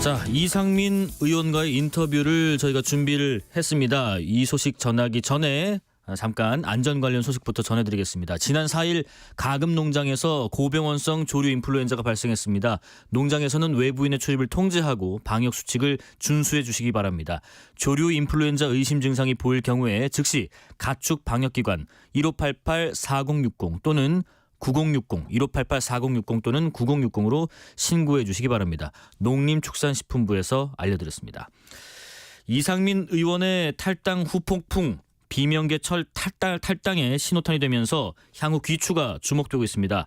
자 이상민 의원과의 인터뷰를 저희가 준비를 했습니다. 이 소식 전하기 전에 잠깐 안전 관련 소식부터 전해드리겠습니다. 지난 4일 가금 농장에서 고병원성 조류 인플루엔자가 발생했습니다. 농장에서는 외부인의 출입을 통제하고 방역 수칙을 준수해 주시기 바랍니다. 조류 인플루엔자 의심 증상이 보일 경우에 즉시 가축 방역기관 1588-4060 또는 9060 1588-4060 또는 9060으로 신고해 주시기 바랍니다. 농림축산식품부에서 알려드렸습니다. 이상민 의원의 탈당 후폭풍 비명계철 탈당, 탈당에 신호탄이 되면서 향후 귀추가 주목되고 있습니다.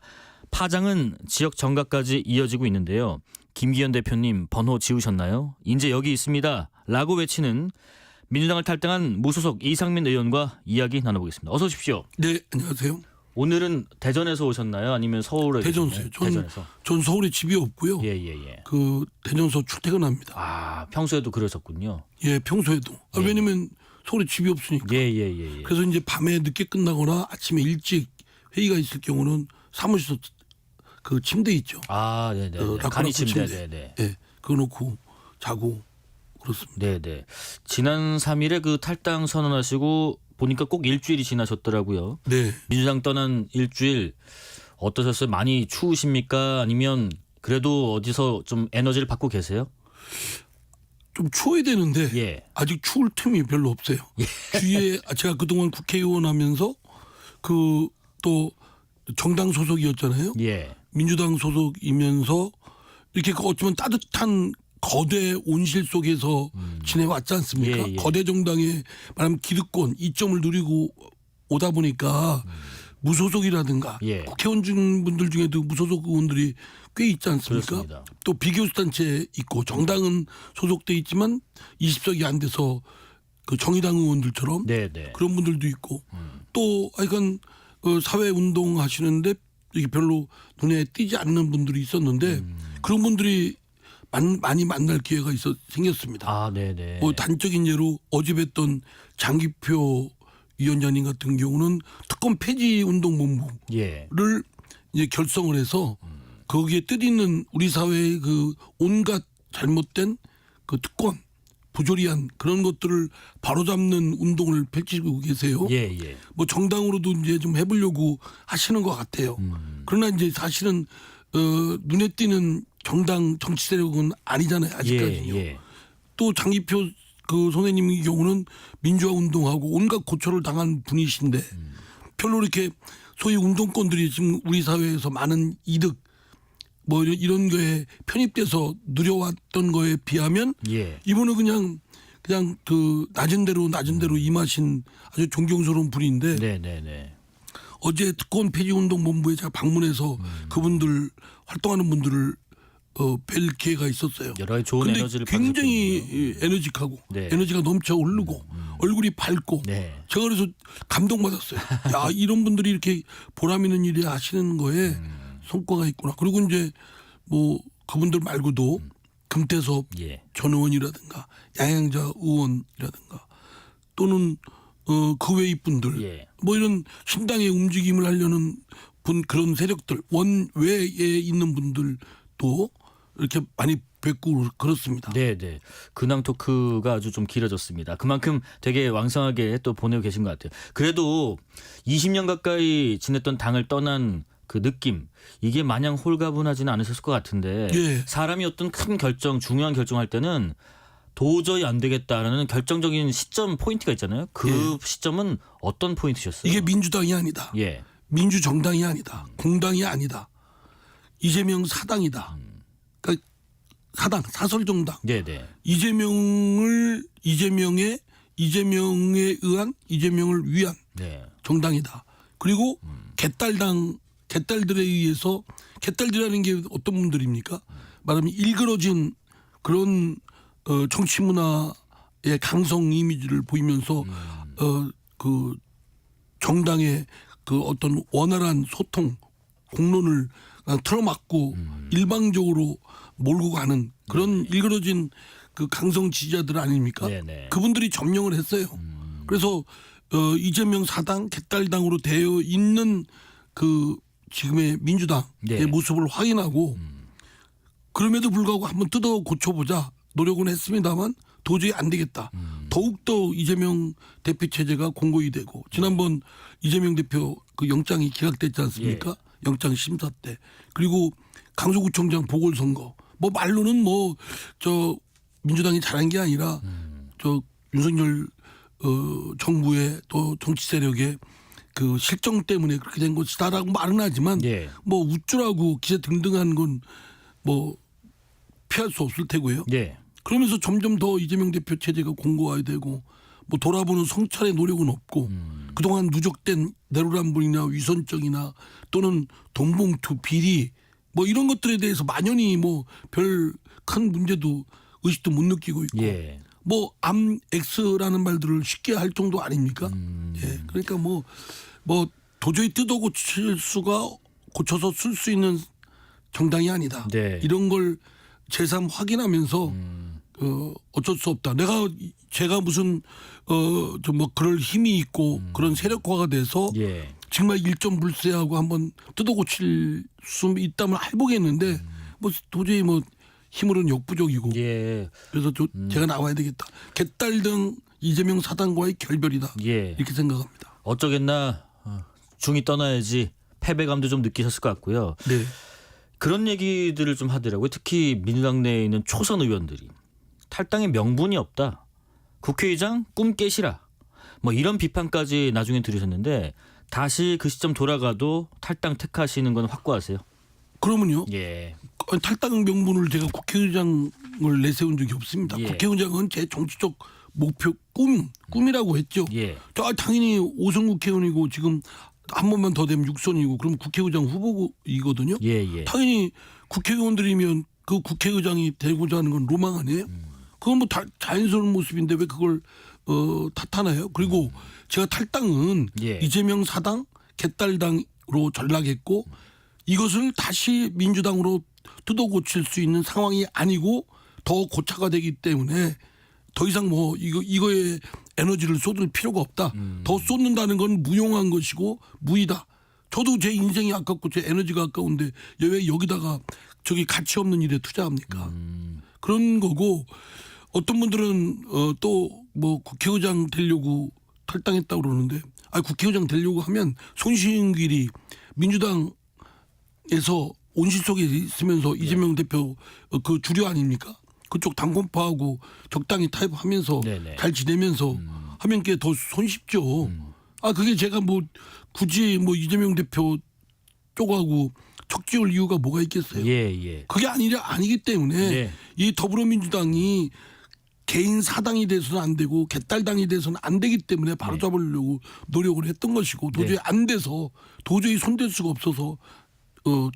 파장은 지역 정가까지 이어지고 있는데요. 김기현 대표님 번호 지우셨나요? 이제 여기 있습니다. 라고 외치는 민주당을 탈당한 무소속 이상민 의원과 이야기 나눠보겠습니다. 어서 오십시오. 네, 안녕하세요. 오늘은 대전에서 오셨나요? 아니면 서울에 대전서요. 계셨나요? 전, 대전에서. 전 서울에 집이 없고요. 예, 예, 예. 그 대전서 출퇴근합니다. 아, 평소에도 그러셨군요. 예, 평소에도. 아, 예. 왜냐면 서울에 집이 없으니까. 예, 예, 예, 예. 그래서 이제 밤에 늦게 끝나거나 아침에 일찍 회의가 있을 경우는 사무실 그 침대 있죠. 아, 네, 네. 어, 네. 라커 간이. 침대. 네, 네. 예, 그거 놓고 자고 그렇습니다. 네, 네. 지난 3일에 그 탈당 선언하시고 보니까 꼭 일주일이 지나셨더라고요. 네. 민주당 떠난 일주일 어떠셨어요? 많이 추우십니까? 아니면 그래도 어디서 좀 에너지를 받고 계세요? 좀 추워야 되는데 예. 아직 추울 틈이 별로 없어요. 주위에 아, 제가 그동안 국회의원 하면서 그 또 정당 소속이었잖아요. 예. 민주당 소속이면서 이렇게 그 어쩌면 따뜻한 거대 온실 속에서 지내왔지 않습니까? 음. 예, 예. 거대 정당의 말하면 기득권 이점을 누리고 오다 보니까 무소속이라든가 예. 국회의원 중 분들 중에도 무소속 의원들이 꽤 있지 않습니까? 그렇습니다. 또 비교수단체 있고 정당은 소속돼 있지만 20석이 안 돼서 그 정의당 의원들처럼 네, 네. 그런 분들도 있고 또 하여간 어, 사회 운동 하시는데 이게 별로 눈에 띄지 않는 분들이 있었는데 음. 그런 분들이 만, 많이 만날 기회가 있어 생겼습니다. 아, 네, 네. 뭐 단적인 예로 어제 뵀던 장기표 위원장님 같은 경우는 특검 폐지 운동 본부를 예. 이제 결성을 해서 거기에 뜻있는 우리 사회의 그 온갖 잘못된 그 특권 부조리한 그런 것들을 바로잡는 운동을 펼치고 계세요. 예, 예. 뭐 정당으로도 이제 좀 해보려고 하시는 것 같아요. 음. 그러나 이제 사실은 어, 눈에 띄는 정당 정치 세력은 아니잖아요. 예, 아직까지요. 예. 또 장기표 그 선생님의 경우는 민주화 운동하고 온갖 고초를 당한 분이신데 음. 별로 이렇게 소위 운동권들이 지금 우리 사회에서 많은 이득 뭐 이런- 이런 거에 편입돼서 누려왔던 거에 비하면 예. 이분은 그냥 그냥 그 낮은 대로 낮은 대로 임하신 아주 존경스러운 분인데 네, 네, 네. 어제 특권 폐지 운동 본부에 제가 방문해서 음. 그분들 활동하는 분들을 어 뵐 기회가 있었어요. 여러 가지 좋은 근데 에너지를 굉장히 받으셨군요. 에너직하고 네. 에너지가 넘쳐 흐르고 얼굴이 밝고 네. 제가 그래서 감동받았어요. 야 이런 분들이 이렇게 보람 있는 일을 하시는 거에 음. 성과가 있구나. 그리고 이제 뭐 그분들 말고도 음. 금태섭 예. 전 의원이라든가 양양자 의원이라든가 또는 어, 그 외의 분들 예. 뭐 이런 신당의 움직임을 하려는 분 그런 세력들 원외에 있는 분들도 이렇게 많이 뵙고 그렇습니다. 네, 네. 근황 토크가 아주 좀 길어졌습니다. 그만큼 되게 왕성하게 또 보내고 계신 것 같아요. 그래도 20년 가까이 지냈던 당을 떠난 그 느낌 이게 마냥 홀가분하지는 않으셨을 것 같은데 예. 사람이 어떤 큰 결정, 중요한 결정할 때는 도저히 안 되겠다라는 결정적인 시점 포인트가 있잖아요. 그 시점은 어떤 포인트셨어요? 예. 이게 민주당이 아니다. 예, 민주정당이 아니다. 공당이 아니다. 이재명 사당이다. 그러니까 사당 사설 정당. 네, 네, 이재명을 이재명의 이재명에 의한 이재명을 위한 네, 정당이다. 그리고 개딸당 개딸들에 의해서 개딸들이라는 게 어떤 분들입니까? 말하면 일그러진 그런 어, 정치 문화의 강성 이미지를 보이면서 어, 그 정당의 그 어떤 원활한 소통 공론을 그냥 틀어막고 일방적으로 몰고 가는 그런 일그러진 그 강성 지지자들 아닙니까? 네, 네. 그분들이 점령을 했어요. 그래서 어, 이재명 사당 개딸당으로 되어 있는 그 지금의 민주당의 네. 모습을 확인하고 그럼에도 불구하고 한번 뜯어 고쳐보자 노력은 했습니다만 도저히 안 되겠다. 더욱더 이재명 대표 체제가 공고히 되고 지난번 이재명 대표 그 영장이 기각됐지 않습니까? 영장 심사 때 그리고 강서구청장 보궐선거 뭐 말로는 뭐 저 민주당이 잘한 게 아니라 저 윤석열 어 정부의 또 정치 세력의 그 실정 때문에 그렇게 된 것이다라고 말은 하지만 예. 뭐 우쭐하고 기세 등등한 건 뭐 피할 수 없을 테고요. 예. 그러면서 점점 더 이재명 대표 체제가 공고화야 되고 뭐 돌아보는 성찰의 노력은 없고 그동안 누적된 내로남불이나 위선적이나 또는 돈봉투 비리 뭐 이런 것들에 대해서 만연히 뭐 별 큰 문제도 의식도 못 느끼고 있고 예. 뭐 암 엑스라는 말들을 쉽게 할 정도 아닙니까? 음. 예. 그러니까 뭐뭐 도저히 뜯어 고칠 수가 고쳐서 쓸 수 있는 정당이 아니다. 네. 이런 걸 재삼 확인하면서 음. 어 어쩔 수 없다. 내가 제가 무슨 어좀 뭐 그럴 힘이 있고 그런 세력화가 돼서 음. 예. 정말 일점 불세하고 한번 뜯어 고칠 수 있다면 해보겠는데 뭐 도저히 뭐 힘으로는 역부족이고 음. 예. 그래서 저, 제가 나와야 되겠다. 개딸 등 이재명 사단과의 결별이다. 예. 이렇게 생각합니다. 어쩌겠나 어, 중이 떠나야지 패배감도 좀 느끼셨을 것 같고요. 네. 그런 얘기들을 좀 하더라고요. 특히 민주당 내에 있는 초선 의원들이 탈당의 명분이 없다. 국회의장 꿈 깨시라. 뭐 이런 비판까지 나중에 들으셨는데 다시 그 시점 돌아가도 탈당 택하시는 건 확고하세요. 그러면요. 예. 아니, 탈당 명분을 제가 국회의장을 내세운 적이 없습니다. 예. 국회의장은 제 정치적 목표 꿈 꿈이라고 했죠. 예. 저 아, 당연히 오선 국회의원이고 지금 한 번만 더 되면 육선이고 그럼 국회의장 후보이거든요. 예, 예. 당연히 국회의원들이면 그 국회의장이 되고자 하는 건 로망 아니에요? 그건 뭐 다, 자연스러운 모습인데 왜 그걸 어, 탓하나요? 그리고 제가 탈당은 예. 이재명 사당 개딸당으로 전락했고 이것을 다시 민주당으로 뜯어 고칠 수 있는 상황이 아니고 더 고차가 되기 때문에 더 이상 뭐 이거 이거에 에너지를 쏟을 필요가 없다. 더 쏟는다는 건 무용한 것이고 무이다. 저도 제 인생이 아깝고 제 에너지가 아까운데 왜 여기다가 저기 가치 없는 일에 투자합니까? 그런 거고 어떤 분들은 어, 또뭐 국회의장 되려고 탈당했다고 그러는데 아 국회의장 되려고 하면 손신길이 민주당에서 온실 속에 있으면서 이재명 대표 어, 그 주류 아닙니까? 그쪽 당권파하고 적당히 타협하면서 네네. 잘 지내면서 하면 게 더 손쉽죠. 아 그게 제가 뭐 굳이 뭐 이재명 대표 쪽하고 척지올 이유가 뭐가 있겠어요? 예, 예. 그게 아니라 아니기 때문에 네. 이 더불어민주당이 개인 사당이 돼서는 안 되고 개딸당이 돼서는 안 되기 때문에 바로 잡으려고 노력을 했던 것이고 도저히 네. 안 돼서 도저히 손댈 수가 없어서 어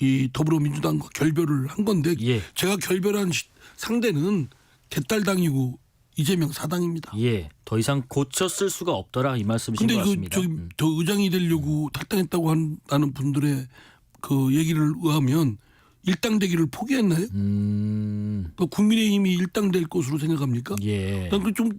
이 더불어민주당과 결별을 한 건데 예. 제가 결별한 시- 상대는 개딸당이고 이재명 사당입니다. 예. 더 이상 쓸 수가 없더라 이 말씀이신 근데 것그 같습니다. 저기 음. 저 의장이 되려고 탈당했다고 한다는 분들의 그 얘기를 의하면 일당되기를 포기했나요? 음. 그 국민의힘이 일당될 것으로 생각합니까? 예. 난그좀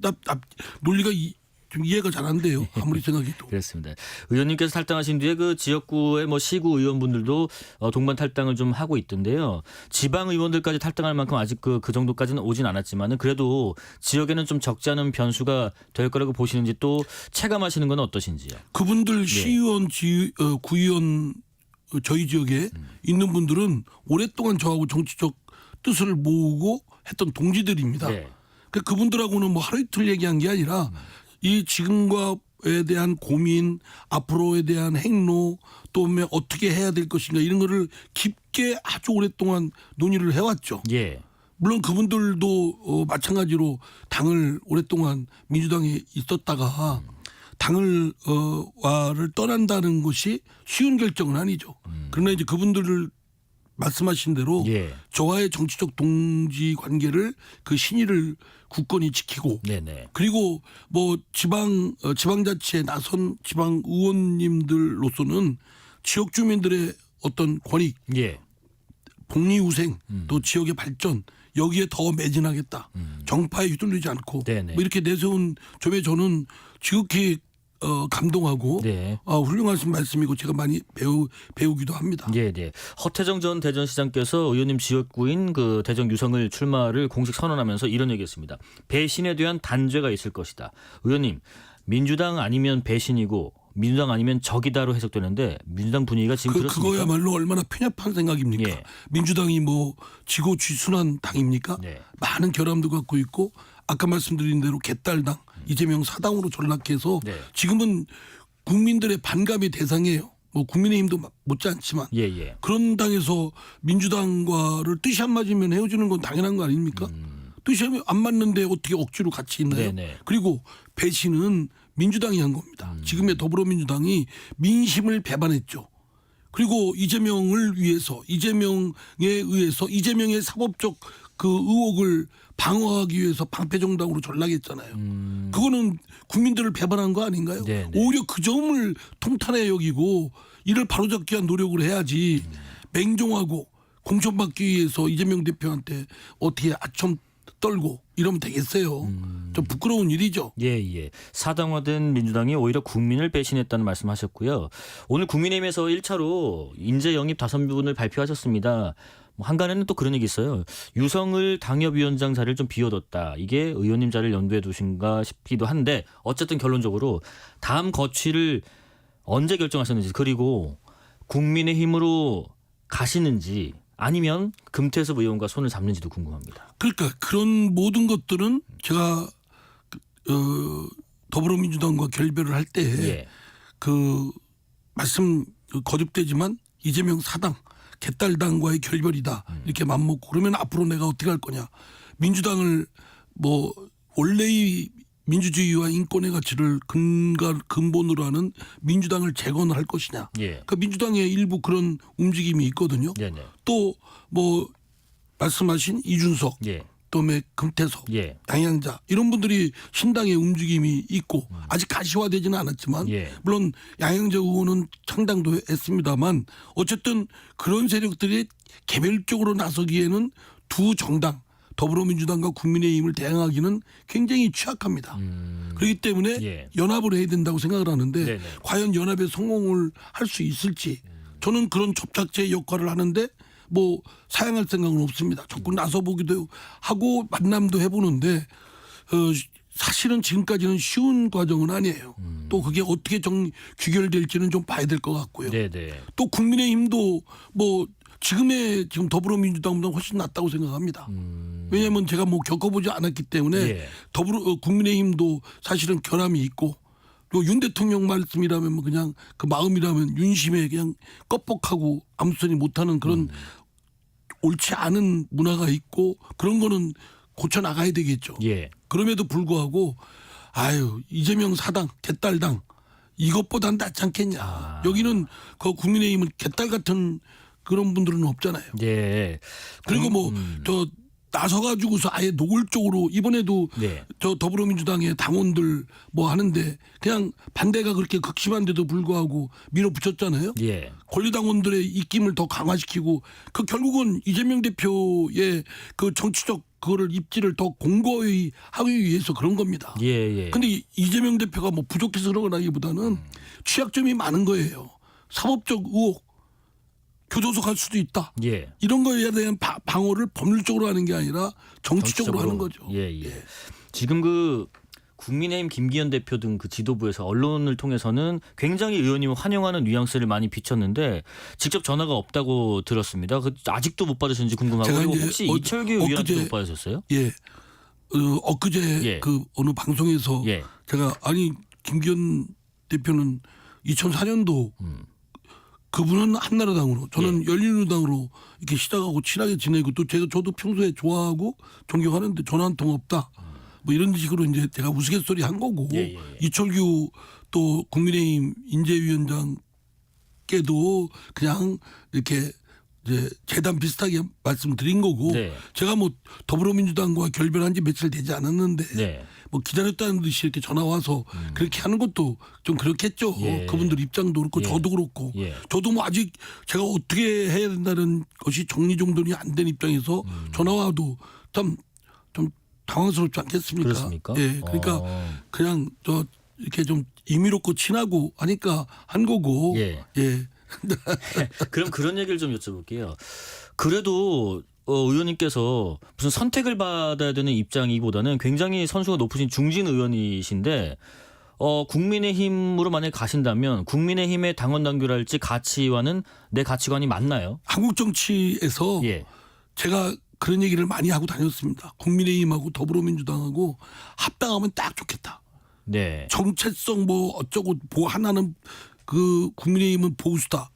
논리가 이, 좀 이해가 잘 안 돼요. 아무리 생각해도. 그렇습니다. 의원님께서 탈당하신 뒤에 그 지역구의 뭐 시구 의원분들도 어, 동반 탈당을 좀 하고 있던데요. 지방 의원들까지 탈당할 만큼 아직 그, 그 정도까지는 오진 않았지만은 그래도 지역에는 좀 적지 않은 변수가 될 거라고 보시는지 또 체감하시는 건 어떠신지요? 그분들 시의원, 지, 어, 구의원 어, 저희 지역에 있는 분들은 오랫동안 저하고 정치적 뜻을 모으고 했던 동지들입니다. 네. 그 그분들하고는 뭐 하루 이틀 얘기한 게 아니라 이 지금과에 대한 고민, 앞으로에 대한 행로, 또뭐 어떻게 해야 될 것인가 이런 거를 깊게 아주 오랫동안 논의를 해왔죠. 예. 물론 그분들도 어, 마찬가지로 당을 오랫동안 민주당에 있었다가 당을 어, 와를 떠난다는 것이 쉬운 결정은 아니죠. 그러나 이제 그분들을 말씀하신 대로 예. 저와의 정치적 동지 관계를 그 신의를 굳건히 지키고 네네. 그리고 뭐 지방 어, 지방자치에 나선 지방 의원님들로서는 지역 주민들의 어떤 권익 예. 복리후생 또 지역의 발전 여기에 더 매진하겠다. 정파에 휘둘리지 않고. 뭐 이렇게 내세운 점에 저는 지극히 어, 감동하고 네. 어, 훌륭하신 말씀이고 제가 많이 배우 배우기도 합니다. 예, 네. 허태정 전 대전시장께서 의원님 지역구인 그 대전 유성을 출마를 공식 선언하면서 이런 얘기했습니다. 배신에 대한 단죄가 있을 것이다. 의원님, 민주당 아니면 배신이고 민주당 아니면 적이다로 해석되는데 민주당 분위기가 지금 그, 그렇습니까? 그거야말로 얼마나 편협한 생각입니까? 예. 민주당이 뭐 지고 쥐순한 당입니까? 네. 많은 결함도 갖고 있고 아까 말씀드린 대로 개딸당 이재명 사당으로 전락해서 네. 지금은 국민들의 반감의 대상이에요. 뭐 국민의힘도 못지않지만 예, 예. 그런 당에서 민주당과를 뜻이 안 맞으면 헤어지는 건 당연한 거 아닙니까? 뜻이 안 맞는데 어떻게 억지로 같이 있나요? 음. 네네. 그리고 배신은 민주당이 한 겁니다. 음. 지금의 더불어민주당이 민심을 배반했죠. 그리고 이재명을 위해서 이재명에 의해서 이재명의 사법적 그 의혹을 방어하기 위해서 방패정당으로 전락했잖아요. 그거는 국민들을 배반한 거 아닌가요? 음. 네네. 오히려 그 점을 통탄해 여기고 이를 바로잡기 위한 노력을 해야지 맹종하고 공천받기 위해서 이재명 대표한테 어떻게 아첨 떨고 이러면 되겠어요. 음. 좀 부끄러운 일이죠. 예, 예. 사당화된 민주당이 오히려 국민을 배신했다는 말씀하셨고요. 오늘 국민의힘에서 1차로 인재 영입 다섯 분을 발표하셨습니다. 뭐 한간에는 또 그런 얘기 있어요. 유성을 당협위원장 자리를 좀 비워뒀다. 이게 의원님 자리를 염두에 두신가 싶기도 한데 어쨌든 결론적으로 다음 거취를 언제 결정하셨는지 그리고 국민의 힘으로 가시는지 아니면 금태섭 의원과 손을 잡는지도 궁금합니다. 그러니까 그런 모든 것들은 제가 어, 더불어민주당과 결별을 할때 예. 그 말씀 거듭되지만 이재명 사당 개딸당과의 결별이다 이렇게 맘먹고 그러면 앞으로 내가 어떻게 할 거냐 민주당을 뭐 원래의 민주주의와 인권의 가치를 근간 근본으로 하는 민주당을 재건할 것이냐 예. 그 민주당의 일부 그런 움직임이 있거든요. 또 뭐 말씀하신 이준석 예. 또의 금태섭 예. 양양자 이런 분들이 신당의 움직임이 있고 아직 가시화되지는 않았지만 음. 예. 물론 양양자 의원은 창당도 했습니다만 어쨌든 그런 세력들이 개별적으로 나서기에는 두 정당 더불어민주당과 국민의힘을 대항하기는 굉장히 취약합니다. 그렇기 때문에 음. 예. 연합을 해야 된다고 생각을 하는데 네네. 과연 연합에 성공을 할 수 있을지 저는 그런 접착제 역할을 하는데 뭐 사양할 생각은 없습니다. 적극 나서 보기도 하고 만남도 해보는데 어, 사실은 지금까지는 쉬운 과정은 아니에요. 또 그게 어떻게 정 귀결될지는 좀 봐야 될 것 같고요. 네네. 또 국민의힘도 뭐 지금의 지금 더불어민주당보다 훨씬 낫다고 생각합니다. 왜냐하면 제가 뭐 겪어보지 않았기 때문에 예. 더불어 어, 국민의힘도 사실은 결함이 있고 또윤 대통령 말씀이라면 뭐 그냥 그 마음이라면 윤심에 그냥 껍벅하고 아무 소리 못하는 그런 옳지 않은 문화가 있고 그런 거는 고쳐 나가야 되겠죠. 예. 그럼에도 불구하고 아유 이재명 사당 개딸당 이것보단 낫지 않겠냐. 아. 여기는 그 국민의힘은 개딸 같은 그런 분들은 없잖아요. 예. 그리고 뭐 음. 저 나서가지고서 아예 노골적으로 이번에도 네. 저 더불어민주당의 당원들 뭐 하는데 그냥 반대가 그렇게 극심한데도 불구하고 밀어붙였잖아요. 예. 권리당원들의 입김을 더 강화시키고 그 결국은 이재명 대표의 그 정치적 그거를 입지를 더 공고히 하기 위해서 그런 겁니다. 예, 예. 근데 이- 이재명 대표가 뭐 부족해서 그런 거라기보다는 취약점이 많은 거예요. 사법적 의혹, 교도소 갈 수도 있다. 예. 이런 거에 대한 바- 방어를 법률적으로 하는 게 아니라 정치적으로, 하는 거죠. 예, 예. 지금 그 국민의힘 김기현 대표 등 그 지도부에서 언론을 통해서는 굉장히 의원님을 환영하는 뉘앙스를 많이 비쳤는데 직접 전화가 없다고 들었습니다. 그 아직도 못 받으셨는지 궁금하고 그리고 혹시 어- 이철규 엊그제- 못 받으셨어요? 예. 어, 엊그제 예. 그 어느 방송에서 예. 제가 아니 김기현 대표는 2004년도 음. 그분은 한나라당으로 저는 예. 열린우당으로 이렇게 시작하고 친하게 지내고 또 제가 저도 평소에 좋아하고 존경하는데 전화 한 통 없다. 뭐 이런 식으로 이제 제가 우스갯소리 한 거고 예, 예, 예. 이철규 또 국민의힘 인재위원장께도 그냥 이렇게 이제 재단 비슷하게 말씀드린 거고 네. 제가 뭐 더불어민주당과 결별한 지 며칠 되지 않았는데 네. 뭐 기다렸다는 듯이 이렇게 전화 와서 그렇게 하는 것도 좀 그렇겠죠. 음. 예. 그분들 입장도 그렇고 예. 저도 그렇고 예. 저도 뭐 아직 제가 어떻게 해야 된다는 것이 정리정돈이 안 된 입장에서 음. 전화 와도 참 좀 당황스럽지 않겠습니까? 그렇습니까? 예, 그러니까 어. 그냥 저 이렇게 좀 임의롭고 친하고 하니까 한 거고. 예. 예. 그럼 그런 얘기를 좀 여쭤볼게요. 그래도 어, 의원님께서 무슨 선택을 받아야 되는 입장이보다는 굉장히 선수가 높으신 중진 의원이신데 어, 국민의힘으로 만약에 가신다면 국민의힘의 당원 당규랄지 가치와는 내 가치관이 맞나요? 한국 정치에서 예. 제가 그런 얘기를 많이 하고 다녔습니다. 국민의힘하고 더불어민주당하고 합당하면 딱 좋겠다. 네. 정체성 뭐 어쩌고 뭐 하나는 그 국민의힘은 보수다.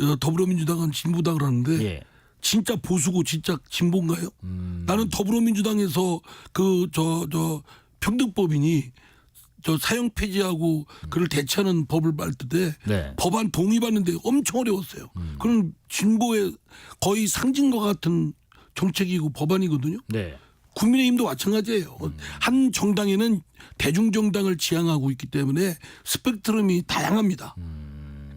어, 더불어민주당은 진보다 그러는데 예. 진짜 보수고 진짜 진보인가요? 음. 나는 더불어민주당에서 그 저 저 평등법이니 저 사형 폐지하고 그를 대체하는 법을 발표 때 네. 법안 동의받는데 엄청 어려웠어요. 그런 진보의 거의 상징과 같은 정책이고 법안이거든요. 네. 국민의힘도 마찬가지예요. 한 정당에는 대중정당을 지향하고 있기 때문에 스펙트럼이 다양합니다.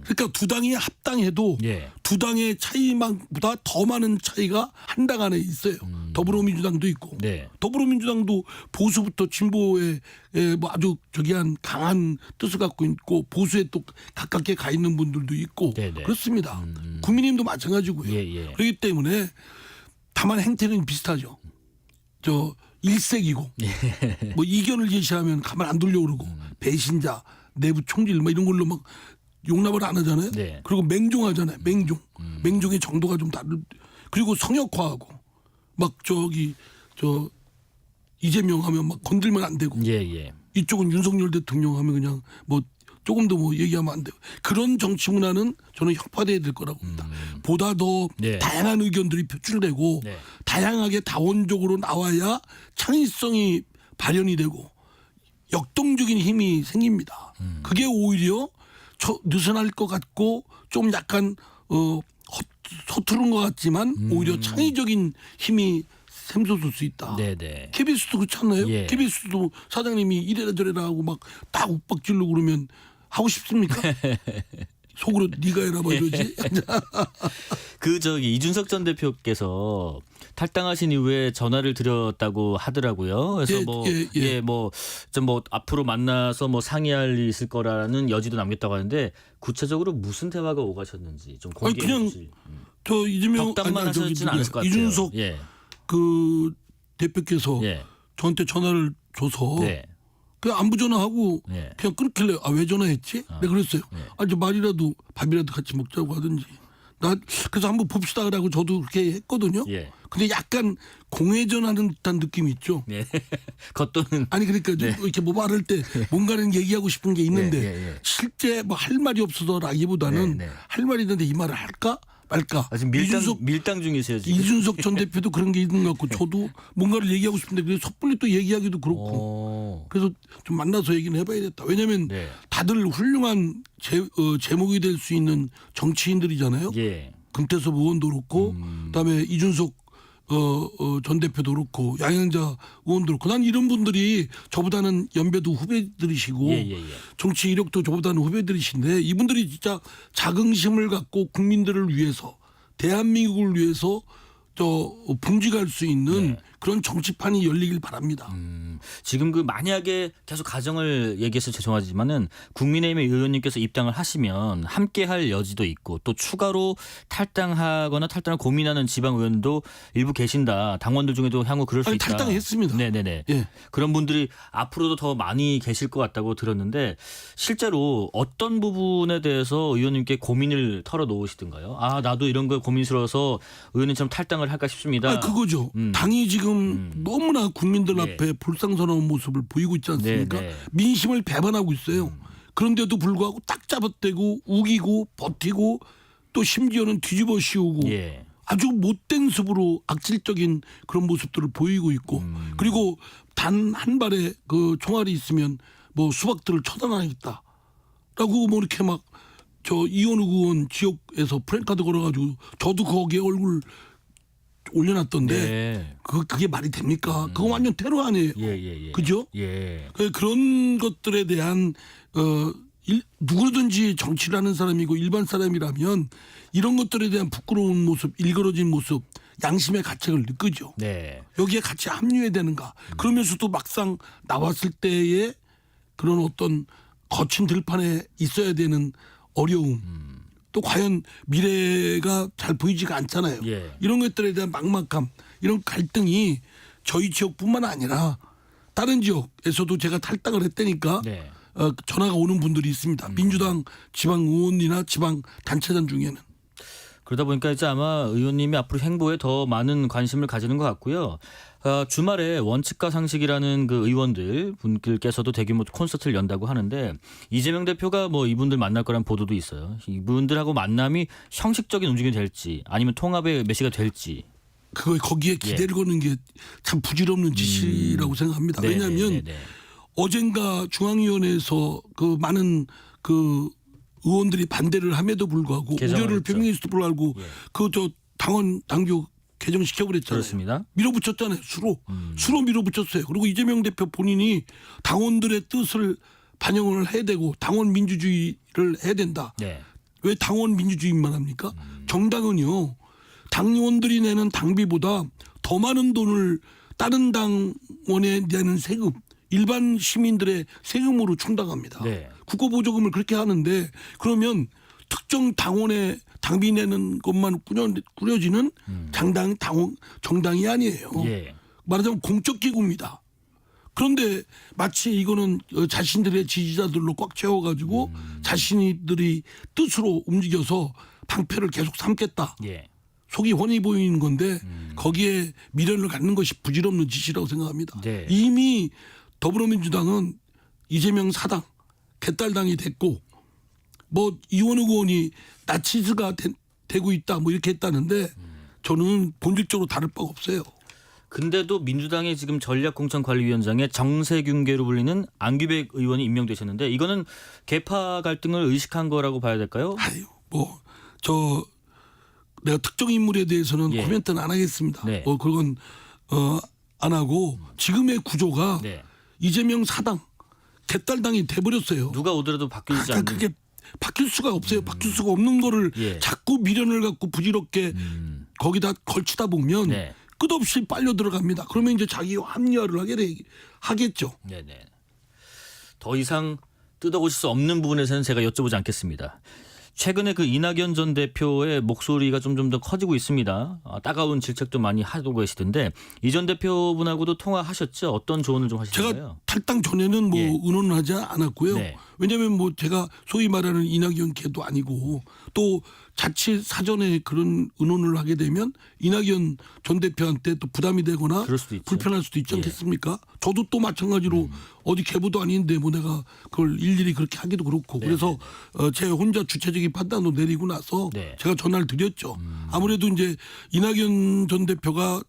그러니까 두 당이 합당해도 예. 두 당의 차이만보다 더 많은 차이가 한 당 안에 있어요. 더불어민주당도 있고 네. 더불어민주당도 보수부터 진보에 에, 뭐 아주 저기한 강한 뜻을 갖고 있고 보수에 또 가깝게 가 있는 분들도 있고 네네. 그렇습니다. 국민의힘도 마찬가지고요. 예, 예. 그렇기 때문에 다만 행태는 비슷하죠. 저 일색이고 예. 뭐 이견을 제시하면 가만 안 두려고 그러고 음. 배신자 내부 총질 뭐 이런 걸로 막 용납을 안 하잖아요. 네. 음. 그리고 맹종하잖아요. 맹종. 맹종의 정도가 좀 다르. 그리고 성역화하고 막 저기 저 이재명 하면 막 건들면 안 되고 예, 예. 이쪽은 윤석열 대통령 하면 그냥 뭐 조금 더뭐 얘기하면 안 돼요. 그런 정치 문화는 저는 혁파돼야 될 거라고 봅니다. 보다 더 네. 다양한 의견들이 표출되고 네. 다양하게 다원적으로 나와야 창의성이 발현이 되고 역동적인 힘이 생깁니다. 그게 오히려 저, 느슨할 것 같고 좀 약간 어 허, 서투른 것 같지만 오히려 창의적인 힘이 샘솟을 수 있다. 네, 네. KBS도 그렇지 않나요? 예. KBS도 사장님이 이래라 저래라 하고 막딱 윽박질러 그러면 하고 싶습니까? 속으로 네가 해라 뭐 이러지. 그 저기 이준석 전 대표께서 탈당하신 이후에 전화를 드렸다고 하더라고요. 그래서 예, 뭐 예, 예. 예뭐좀뭐 앞으로 만나서 뭐 상의할 일이 있을 거라는 여지도 남겼다고 하는데 구체적으로 무슨 대화가 오가셨는지 좀 아니, 공개해 그냥 주실. 저 이재명 덕담만 아니, 하셨지는 누구야, 않을 것 같아요. 이준석 예. 그 대표께서 예. 저한테 전화를 줘서 네. 그냥 안부 전화하고 네. 그냥 끊길래 아 왜 전화했지? 내가 그랬어요. 네. 아저 말이라도 밥이라도 같이 먹자고 하든지. 나 그래서 한번 봅시다 그러고 저도 그렇게 했거든요. 예. 근데 약간 공회전하는 듯한 느낌이 있죠. 예. 겉도는 아니 그러니까 좀 이렇게 뭐 말할 때 뭔가는 얘기하고 싶은 게 있는데 네, 예, 예. 실제 뭐 할 말이 없어서라기보다는 네, 네. 할 말이 있는데 이 말을 할까 말까. 아, 지금 밀당 이준석 밀당 중이세요 지금. 이준석 전 대표도 그런 게 있는 것 같고 저도 뭔가를 얘기하고 싶은데 그래서 섣불리 또 얘기하기도 그렇고 어. 그래서 좀 만나서 얘기는 해봐야겠다. 왜냐하면 네. 다들 훌륭한 제, 어, 제목이 될 수 있는 정치인들이잖아요. 예. 금태섭 의원도 그렇고 그다음에 이준석 어, 어, 전 대표도 그렇고 양양자 의원도 그렇고 난 이런 분들이 저보다는 연배도 후배들이시고 예, 예, 예. 정치 이력도 저보다는 후배들이신데 이분들이 진짜 자긍심을 갖고 국민들을 위해서 대한민국을 위해서 저 봉직할 수 있는 그런 정치판이 열리길 바랍니다. 네. 음, 지금 그 만약에 계속 가정을 얘기해서 죄송하지만은 국민의힘의 의원님께서 입당을 하시면 함께할 여지도 있고 또 추가로 탈당하거나 탈당을 고민하는 지방 의원도 일부 계신다. 당원들 중에도 향후 그럴 수 아니, 있다. 탈당했습니다. 네네네. 예. 그런 분들이 앞으로도 더 많이 계실 것 같다고 들었는데 실제로 어떤 부분에 대해서 의원님께 고민을 털어놓으시던가요? 아 나도 이런 거 고민스러워서 의원님처럼 탈당을 할까 싶습니다. 아, 그거죠. 음. 당이 지금 너무나 국민들 네. 앞에 불 쌍스러운 모습을 보이고 있지 않습니까? 네, 네. 민심을 배반하고 있어요. 그런데도 불구하고 딱 잡아떼고 우기고 버티고 또 심지어는 뒤집어 씌우고 예. 아주 못된 습으로 악질적인 그런 모습들을 보이고 있고 음. 그리고 단 한 발의 그 총알이 있으면 뭐 수박들을 처단하겠다. 라고 뭐 이렇게 막 저 이현우 의원 지역에서 프랭카드 걸어가지고 저도 거기에 얼굴 올려놨던데 네. 그 그게 말이 됩니까? 그거 완전 테러 아니에요. 예, 예, 예. 그죠? 예. 그 그런 것들에 대한 어 일, 누구든지 정치를 하는 사람이고 일반 사람이라면 이런 것들에 대한 부끄러운 모습, 일그러진 모습, 양심의 가책을 느끼죠. 네. 여기에 같이 합류해야 되는가? 그러면서도 막상 나왔을 때의 그런 어떤 거친 들판에 있어야 되는 어려움 또 과연 미래가 잘 보이지가 않잖아요. 예. 이런 것들에 대한 막막함 이런 갈등이 저희 지역뿐만 아니라 다른 지역에서도 제가 탈당을 했다니까 네. 어, 전화가 오는 분들이 있습니다. 민주당 지방 의원이나 지방 단체장 중에는 그러다 보니까 이제 아마 의원님이 앞으로 행보에 더 많은 관심을 가지는 것 같고요. 어, 주말에 원칙과 상식이라는 그 의원들 분들께서도 대규모 콘서트를 연다고 하는데 이재명 대표가 뭐 이분들 만날 거란 보도도 있어요. 이분들하고 만남이 형식적인 움직임이 될지 아니면 통합의 메시가 될지. 그거 거기에 기대를 거는 게 참 부질없는 짓이라고 생각합니다. 예. 음. 네, 왜냐하면 네, 네, 네. 어젠가 중앙위원회에서 그 많은 그 의원들이 반대를 함에도 불구하고 우려를. 표명했을 불구하고 예. 그저 당원 당규 개정시켜 버렸잖아요. 그렇습니다. 음. 밀어붙였잖아요. 수로 수로 밀어붙였어요. 그리고 이재명 대표 본인이 당원들의 뜻을 반영을 해야 되고 당원 민주주의를 해야 된다. 네. 왜 당원 민주주의만 합니까? 정당은요 당원들이 내는 당비보다 더 많은 돈을 다른 당원에 내는 세금 일반 시민들의 세금으로 충당합니다. 네. 국고보조금을 그렇게 하는데 그러면 특정 당원의 당비 내는 것만 꾸려, 꾸려지는 장당 당원 정당이 아니에요. 예. 말하자면 공적 기구입니다. 그런데 마치 이거는 어, 자신들의 지지자들로 꽉 채워가지고 자신들이 뜻으로 움직여서 방패를 계속 삼겠다. 예. 속이 훤히 보이는 건데 거기에 미련을 갖는 것이 부질없는 짓이라고 생각합니다. 네. 이미 더불어민주당은 이재명 사당 개딸당이 됐고 뭐 이원우 의원이 나치즈가 되, 고 있다 뭐 이렇게 했다는데 저는 본질적으로 다를 바가 없어요. 근데도 민주당의 지금 전략공천관리위원장에 정세균계로 불리는 안규백 의원이 임명되셨는데 이거는 개파 갈등을 의식한 거라고 봐야 될까요? 아유 뭐저 내가 특정 인물에 대해서는 예. 코멘트는 안 하겠습니다. 네. 뭐 그건 어안 하고 지금의 구조가 네. 이재명 사당 개딸당이 돼버렸어요. 누가 오더라도 바뀌지 그러니까 않는 그게 바뀔 수가 없어요. 바뀔 수가 없는 거를 예. 자꾸 미련을 갖고 부질없게 음. 거기다 걸치다 보면 네. 끝없이 빨려 들어갑니다. 그러면 이제 자기 합리화를 하게 되, 하겠죠. 네네. 더 이상 뜯어고칠 수 없는 부분에서는 제가 여쭤보지 않겠습니다. 최근에 그 이낙연 전 대표의 목소리가 좀 좀 더 커지고 있습니다. 아, 따가운 질책도 많이 하고 계시던데 이 전 대표분하고도 통화하셨죠? 어떤 조언을 좀 하시던가요? 제가 탈당 전에는 뭐 예. 의논을 하지 않았고요. 네. 왜냐하면 뭐 제가 소위 말하는 이낙연 개도 아니고 또 자칫 사전에 그런 의논을 하게 되면 이낙연 전 대표한테 또 부담이 되거나 수도. 불편할 수도 있지 예. 않겠습니까? 저도 또 마찬가지로 어디 개부도 아닌데 뭐 내가 그걸 일일이 그렇게 하기도 그렇고 그래서 어, 제 혼자 주체적인 판단도 내리고 나서 네. 제가 전화를 드렸죠. 아무래도 이제 이낙연 전 대표가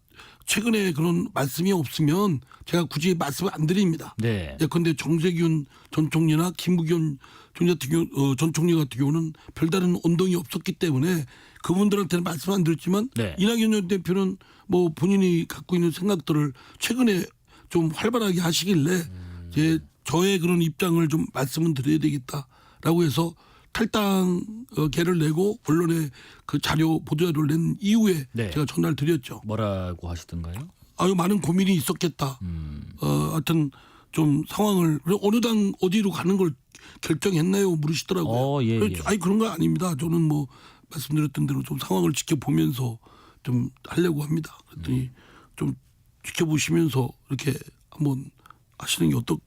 최근에 그런 말씀이 없으면 제가 굳이 말씀을 안 드립니다. 네. 예컨대 정세균 전 총리나 김부겸 전 어, 전 총리 같은 경우는 별다른 언동이 없었기 때문에 그분들한테는 말씀 안 드렸지만 네. 이낙연 전 대표는 뭐 본인이 갖고 있는 생각들을 최근에 좀 활발하게 하시길래 음. 제 저의 그런 입장을 좀 말씀은 드려야 되겠다라고 해서 탈당 어, 개를 내고 언론에 그 자료 보도 자료를 낸 이후에 네. 제가 전화를 드렸죠. 뭐라고 하시던가요? 아유 많은 고민이 있었겠다. 음. 어, 하여튼 좀 상황을 어느 당 어디로 가는 걸 결정했나요? 물으시더라고요. 어, 예, 그래서 예. 아니 그런 거 아닙니다. 저는 뭐 말씀드렸던 대로 좀 상황을 지켜보면서 좀 하려고 합니다. 그랬더니 음. 좀 지켜보시면서 이렇게 한번 하시는 게 어떨?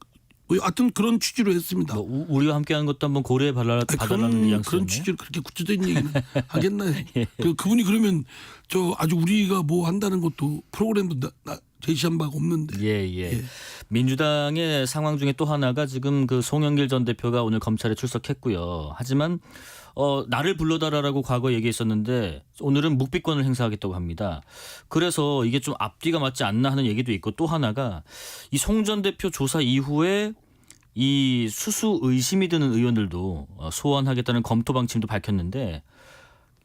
뭐 하여튼 그런 취지로 했습니다. 뭐 우- 우리와 함께하는 것도 한번 고려해 봐라, 아니, 봐달라는 그런 뉘앙스였네요. 그런 취지로 그렇게 구체적인 얘기는 하겠나요? 그 그분이 그러면 저 아주 우리가 뭐 한다는 것도 프로그램도 나, 나 제시한 바가 없는데 예, 예. 민주당의 상황 중에 또 하나가 지금 그 송영길 전 대표가 오늘 검찰에 출석했고요. 하지만 어, 나를 불러달라고 과거 얘기했었는데 오늘은 묵비권을 행사하겠다고 합니다. 그래서 이게 좀 앞뒤가 맞지 않나 하는 얘기도 있고 또 하나가 이 송 전 대표 조사 이후에 이 수수 의심이 드는 의원들도 어, 소환하겠다는 검토 방침도 밝혔는데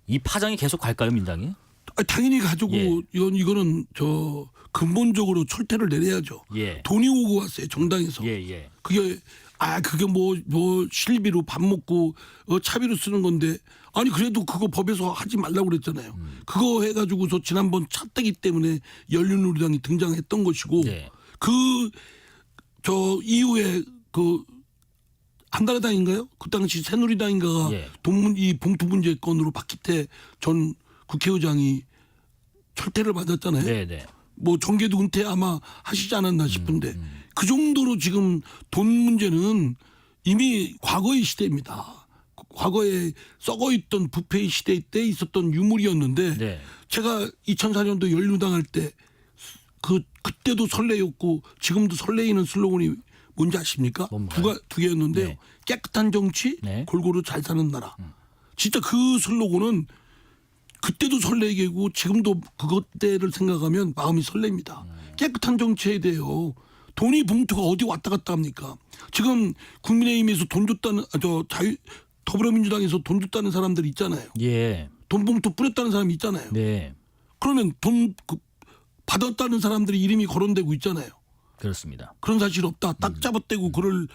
이 파장이 계속 갈까요, 민당이? 아, 당연히 가지고 예. 이건 이거는 저 근본적으로 철퇴를 내려야죠. 예. 돈이 오고 왔어요 정당에서. 예, 예. 그게 아 그게 뭐뭐 실비로 밥 먹고 어, 차비로 쓰는 건데 아니 그래도 그거 법에서 하지 말라고 그랬잖아요. 음. 그거 해가지고서 지난번 차떼기 때문에 열린우리당이 등장했던 것이고 네. 그저 이후에 그 한나라당인가요? 그 당시 새누리당인가가 예. 돈문 이 봉투 문제 건으로 박기태 전 국회의장이 철퇴를 받았잖아요. 네, 네. 뭐 정계도 은퇴 아마 하시지 않았나 싶은데 음, 그 정도로 지금 돈 문제는 이미 과거의 시대입니다. 과거에 썩어 있던 부패의 시대 때 있었던 유물이었는데 네. 제가 2004년도 연루당 할 때 그 그때도 설레였고 지금도 설레이는 슬로건이 뭔지 아십니까? 뭔가요? 두가 두 개였는데요. 네. 깨끗한 정치, 네. 음. 골고루 잘 사는 나라. 진짜 그 슬로건은 그때도 설레게고 지금도 그것 때를 생각하면 마음이 설렙니다. 음. 깨끗한 정치에 대해요. 돈이 봉투가 어디 왔다 갔다 합니까? 지금 국민의힘에서 돈 줬다는 아, 저 자유 더불어민주당에서 돈 줬다는 사람들 있잖아요. 예. 돈 봉투 뿌렸다는 사람이 있잖아요. 네. 그러면 돈 그, 받았다는 사람들이 이름이 거론되고 있잖아요. 그렇습니다. 그런 사실 없다. 음. 딱 잡아떼고 그럴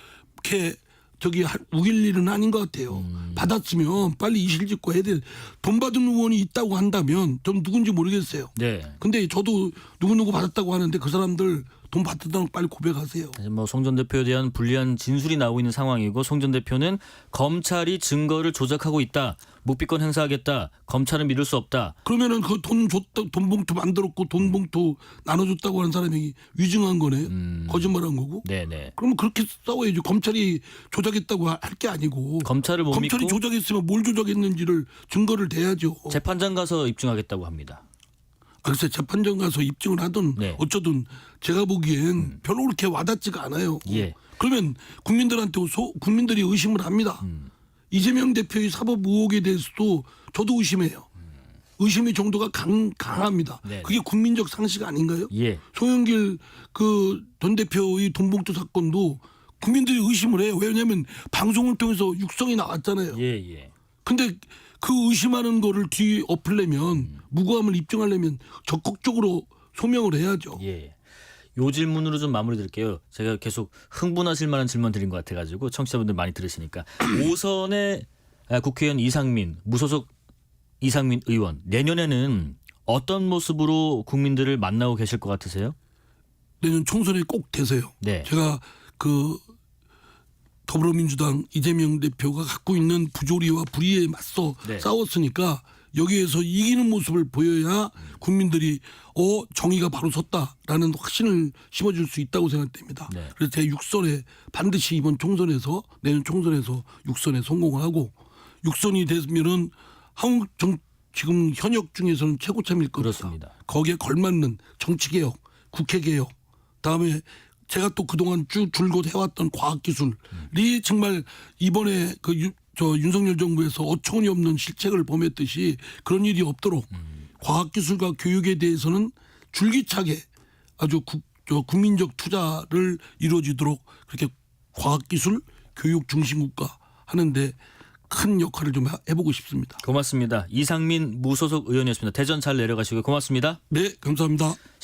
게 저기 할- 우길 일은 아닌 것 같아요. 음. 받았으면 빨리 이실직고 해야 돼. 돈 받은 의원이 있다고 한다면 좀 누군지 모르겠어요. 네. 근데 저도 누구누구 받았다고 하는데 그 사람들 돈 받았다는 거 빨리 고백하세요. 사실 뭐송 전 대표에 대한 불리한 진술이 나오고 있는 상황이고 송 전 대표는 검찰이 증거를 조작하고 있다. 묵비권 행사하겠다. 검찰은 믿을 수 없다. 그러면은 그 돈 줬다 돈 봉투 만들었고 돈 봉투 나눠줬다고 하는 사람이 위증한 거네요. 음. 거짓말한 거고. 네네. 그러면 그렇게 싸워야지. 검찰이 조작했다고 할 게 아니고. 검찰을 못 검찰이 믿고 조작했으면 뭘 조작했는지를 증거를 대야죠. 재판장 가서 입증하겠다고 합니다. 아, 글쎄 재판정 가서 입증을 하든 네. 어쩌든 제가 보기엔 별로 그렇게 와닿지가 않아요. 예. 그러면 국민들한테 소, 국민들이 의심을 합니다. 음. 이재명 대표의 사법 의혹에 대해서도 저도 의심해요. 의심의 정도가 강, 강합니다. 네. 그게 국민적 상식 아닌가요? 예. 송영길 그 전 대표의 돈봉투 사건도 국민들이 의심을 해요. 왜냐하면 방송을 통해서 육성이 나왔잖아요. 예, 예. 근데 그 의심하는 거를 뒤에 엎으려면 무고함을 입증하려면 적극적으로 소명을 해야죠. 예. 요 질문으로 좀 마무리 드릴게요. 제가 계속 흥분하실 만한 질문 드린 것 같아가지고 청취자분들 많이 들으시니까 오선의 아, 국회의원 이상민 무소속 이상민 의원 내년에는 어떤 모습으로 국민들을 만나고 계실 것 같으세요? 내년 총선에 꼭 되세요. 네. 제가 그 더불어민주당 이재명 대표가 갖고 있는 부조리와 불의에 맞서 네. 싸웠으니까 여기에서 이기는 모습을 보여야 국민들이 어 정의가 바로 섰다라는 확신을 심어줄 수 있다고 생각됩니다. 네. 그래서 제 육선에 반드시 이번 총선에서 내년 총선에서 육선에 성공을 하고 육선이 되면은 한국 정 지금 현역 중에서는 최고참일 겁니다. 그렇습니다. 거기에 걸맞는 정치 개혁, 국회 개혁, 다음에 제가 또 그동안 쭉 줄곧 해왔던 과학기술이 정말 이번에 그 유, 저 윤석열 정부에서 어처구니 없는 실책을 범했듯이 그런 일이 없도록 과학기술과 교육에 대해서는 줄기차게 아주 국, 저 국민적 투자를 이루어지도록 그렇게 과학기술 교육 중심국가 하는데 큰 역할을 좀 해- 해보고 싶습니다. 고맙습니다. 이상민 무소속 의원이었습니다. 대전 잘 내려가시고 고맙습니다. 네, 감사합니다.